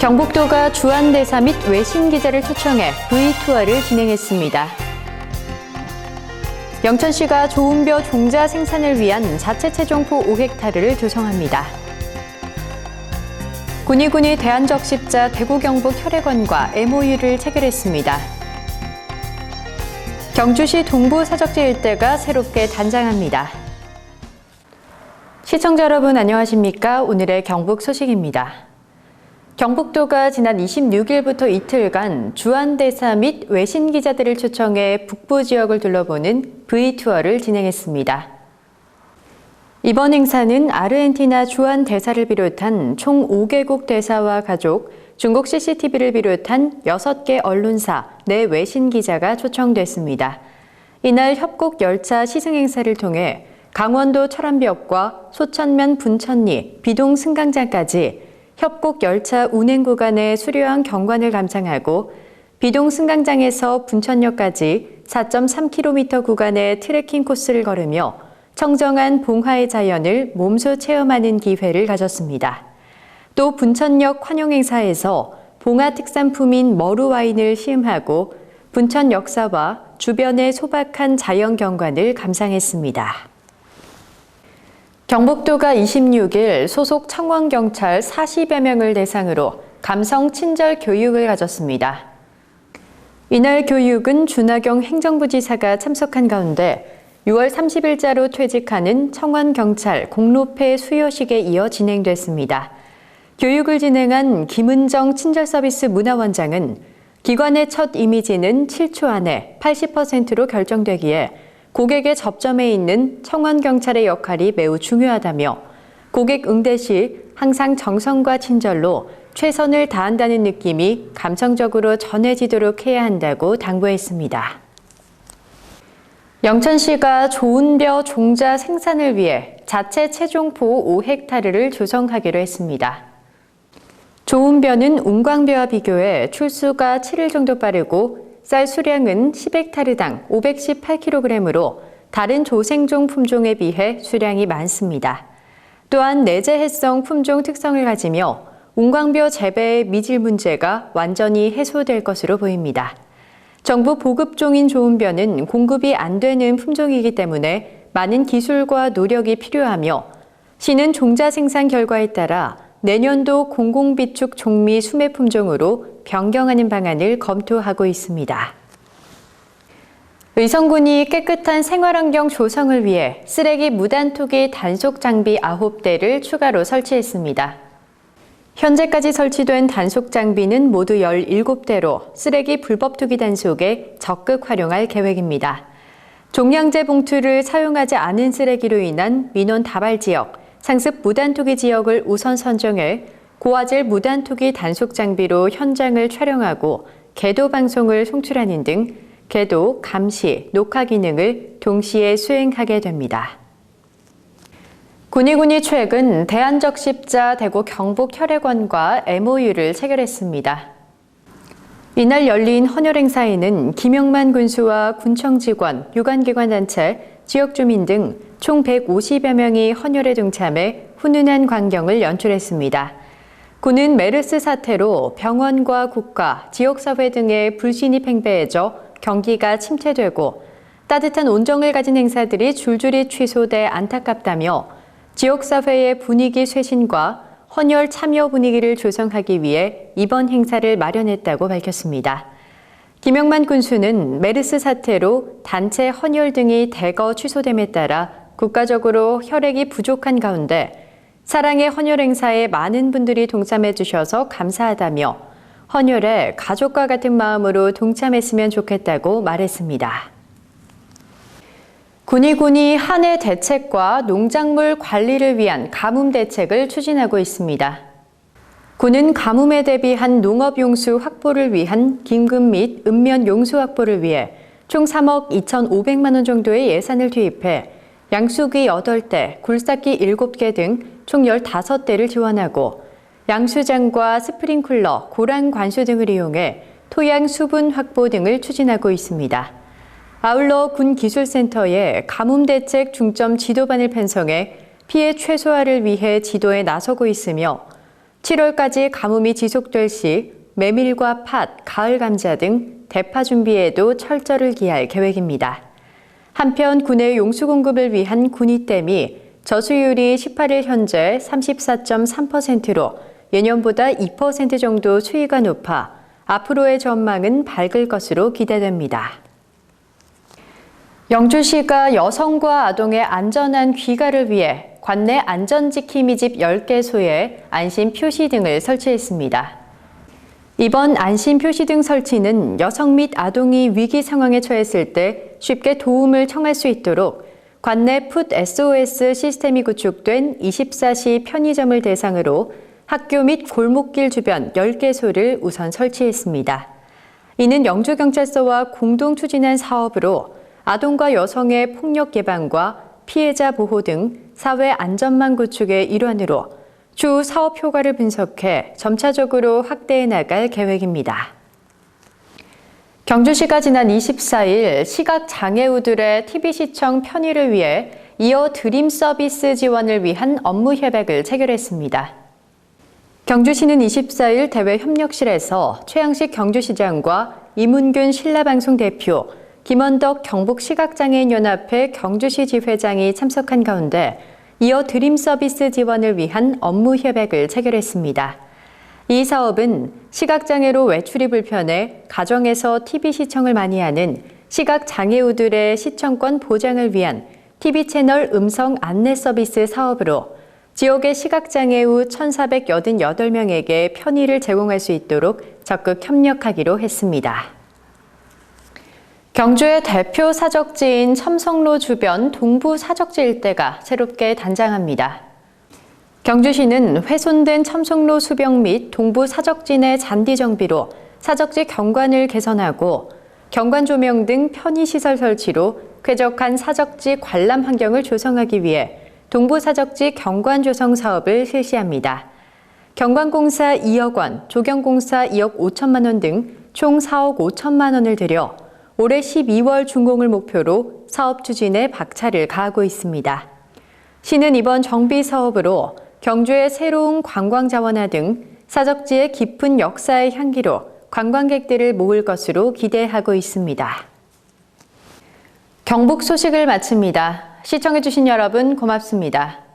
경북도가 주한대사 및 외신 기자를 초청해 V투어를 진행했습니다. 영천시가 좋은벼 종자 생산을 위한 자체 체종포 5헥타르를 조성합니다. 군의군이 대한적십자 대구 경북 혈액원과 MOU를 체결했습니다. 경주시 동부 사적지 일대가 새롭게 단장합니다. 시청자 여러분 안녕하십니까? 오늘의 경북 소식입니다. 경북도가 지난 26일부터 이틀간 주한대사 및 외신 기자들을 초청해 북부 지역을 둘러보는 V투어를 진행했습니다. 이번 행사는 아르헨티나 주한 대사를 비롯한 총 5개국 대사와 가족, 중국 CCTV를 비롯한 6개 언론사, 내 외신 기자가 초청됐습니다. 이날 협곡 열차 시승 행사를 통해 강원도 철암벽과 소천면 분천리, 비동 승강장까지 협곡 열차 운행 구간의 수려한 경관을 감상하고 비동 승강장에서 분천역까지 4.3km 구간의 트레킹 코스를 걸으며 청정한 봉화의 자연을 몸소 체험하는 기회를 가졌습니다. 또 분천역 환영 행사에서 봉화 특산품인 머루 와인을 시음하고 분천 역사와 주변의 소박한 자연 경관을 감상했습니다. 경북도가 26일 소속 청원경찰 40여 명을 대상으로 감성 친절 교육을 가졌습니다. 이날 교육은 준하경 행정부지사가 참석한 가운데 6월 30일자로 퇴직하는 청원경찰 공로패 수요식에 이어 진행됐습니다. 교육을 진행한 김은정 친절서비스 문화원장은 기관의 첫 이미지는 7초 안에 80%로 결정되기에 고객의 접점에 있는 청원경찰의 역할이 매우 중요하다며 고객 응대 시 항상 정성과 친절로 최선을 다한다는 느낌이 감정적으로 전해지도록 해야 한다고 당부했습니다. 영천시가 좋은 벼 종자 생산을 위해 자체 체종포 5헥타르를 조성하기로 했습니다. 좋은 벼는 운광벼와 비교해 출수가 7일 정도 빠르고 쌀 수량은 10헥타르당 518kg으로 다른 조생종 품종에 비해 수량이 많습니다. 또한 내재해성 품종 특성을 가지며 운광벼 재배의 미질 문제가 완전히 해소될 것으로 보입니다. 정부 보급종인 좋은벼는 공급이 안 되는 품종이기 때문에 많은 기술과 노력이 필요하며 시는 종자 생산 결과에 따라 내년도 공공비축 종미 수매 품종으로 변경하는 방안을 검토하고 있습니다. 의성군이 깨끗한 생활환경 조성을 위해 쓰레기 무단 투기 단속 장비 9대를 추가로 설치했습니다. 현재까지 설치된 단속 장비는 모두 17대로 쓰레기 불법 투기 단속에 적극 활용할 계획입니다. 종량제 봉투를 사용하지 않은 쓰레기로 인한 민원 다발 지역, 상습 무단 투기 지역을 우선 선정해 고화질 무단 투기 단속 장비로 현장을 촬영하고 개도 방송을 송출하는 등 개도, 감시, 녹화 기능을 동시에 수행하게 됩니다. 군의군이 최근 대한적십자 대구 경북 혈액원과 MOU를 체결했습니다. 이날 열린 헌혈 행사에는 김영만 군수와 군청 직원, 유관기관 단체, 지역 주민 등 총 150여 명이 헌혈에 동참해 훈훈한 광경을 연출했습니다. 군은 메르스 사태로 병원과 국가, 지역사회 등의 불신이 팽배해져 경기가 침체되고 따뜻한 온정을 가진 행사들이 줄줄이 취소돼 안타깝다며 지역사회의 분위기 쇄신과 헌혈 참여 분위기를 조성하기 위해 이번 행사를 마련했다고 밝혔습니다. 김영만 군수는 메르스 사태로 단체 헌혈 등이 대거 취소됨에 따라 국가적으로 혈액이 부족한 가운데 사랑의 헌혈 행사에 많은 분들이 동참해 주셔서 감사하다며 헌혈에 가족과 같은 마음으로 동참했으면 좋겠다고 말했습니다. 군의군이 한해 대책과 농작물 관리를 위한 가뭄 대책을 추진하고 있습니다. 군은 가뭄에 대비한 농업 용수 확보를 위한 긴급 및 읍면 용수 확보를 위해 총 3억 2,500만 원 정도의 예산을 투입해 양수기 8대, 굴삭기 7개 등 총 15대를 지원하고 양수장과 스프링클러, 고랑 관수 등을 이용해 토양 수분 확보 등을 추진하고 있습니다. 아울러 군 기술센터에 가뭄 대책 중점 지도반을 편성해 피해 최소화를 위해 지도에 나서고 있으며 7월까지 가뭄이 지속될 시 메밀과 팥, 가을 감자 등 대파 준비에도 철저를 기할 계획입니다. 한편 군의 용수 공급을 위한 군위댐이 저수율이 18일 현재 34.3%로 예년보다 2% 정도 수위가 높아 앞으로의 전망은 밝을 것으로 기대됩니다. 영주시가 여성과 아동의 안전한 귀가를 위해 관내 안전지킴이 집 10개소에 안심 표시 등을 설치했습니다. 이번 안심 표시 등 설치는 여성 및 아동이 위기 상황에 처했을 때 쉽게 도움을 청할 수 있도록 관내 풋 SOS 시스템이 구축된 24시 편의점을 대상으로 학교 및 골목길 주변 10개소를 우선 설치했습니다. 이는 영주경찰서와 공동 추진한 사업으로 아동과 여성의 폭력 예방과 피해자 보호 등 사회 안전망 구축의 일환으로 추후 사업 효과를 분석해 점차적으로 확대해 나갈 계획입니다. 경주시가 지난 24일 시각 장애우들의 TV 시청 편의를 위해 이어 드림 서비스 지원을 위한 업무 협약을 체결했습니다. 경주시는 24일 대외 협력실에서 최양식 경주시장과 이문균 신라방송 대표, 김원덕 경북시각장애인연합회 경주시 지회장이 참석한 가운데 이어 드림 서비스 지원을 위한 업무 협약을 체결했습니다. 이 사업은 시각장애로 외출이 불편해 가정에서 TV 시청을 많이 하는 시각장애우들의 시청권 보장을 위한 TV 채널 음성 안내 서비스 사업으로 지역의 시각장애우 1,488명에게 편의를 제공할 수 있도록 적극 협력하기로 했습니다. 경주의 대표 사적지인 첨성로 주변 동부 사적지 일대가 새롭게 단장합니다. 경주시는 훼손된 첨성로 수병 및 동부 사적지 내 잔디 정비로 사적지 경관을 개선하고 경관 조명 등 편의시설 설치로 쾌적한 사적지 관람 환경을 조성하기 위해 동부 사적지 경관 조성 사업을 실시합니다. 경관공사 2억 원, 조경공사 2억 5천만 원 등 총 4억 5천만 원을 들여 올해 12월 준공을 목표로 사업 추진에 박차를 가하고 있습니다. 시는 이번 정비 사업으로 경주의 새로운 관광 자원화 등 사적지의 깊은 역사의 향기로 관광객들을 모을 것으로 기대하고 있습니다. 경북 소식을 마칩니다. 시청해주신 여러분 고맙습니다.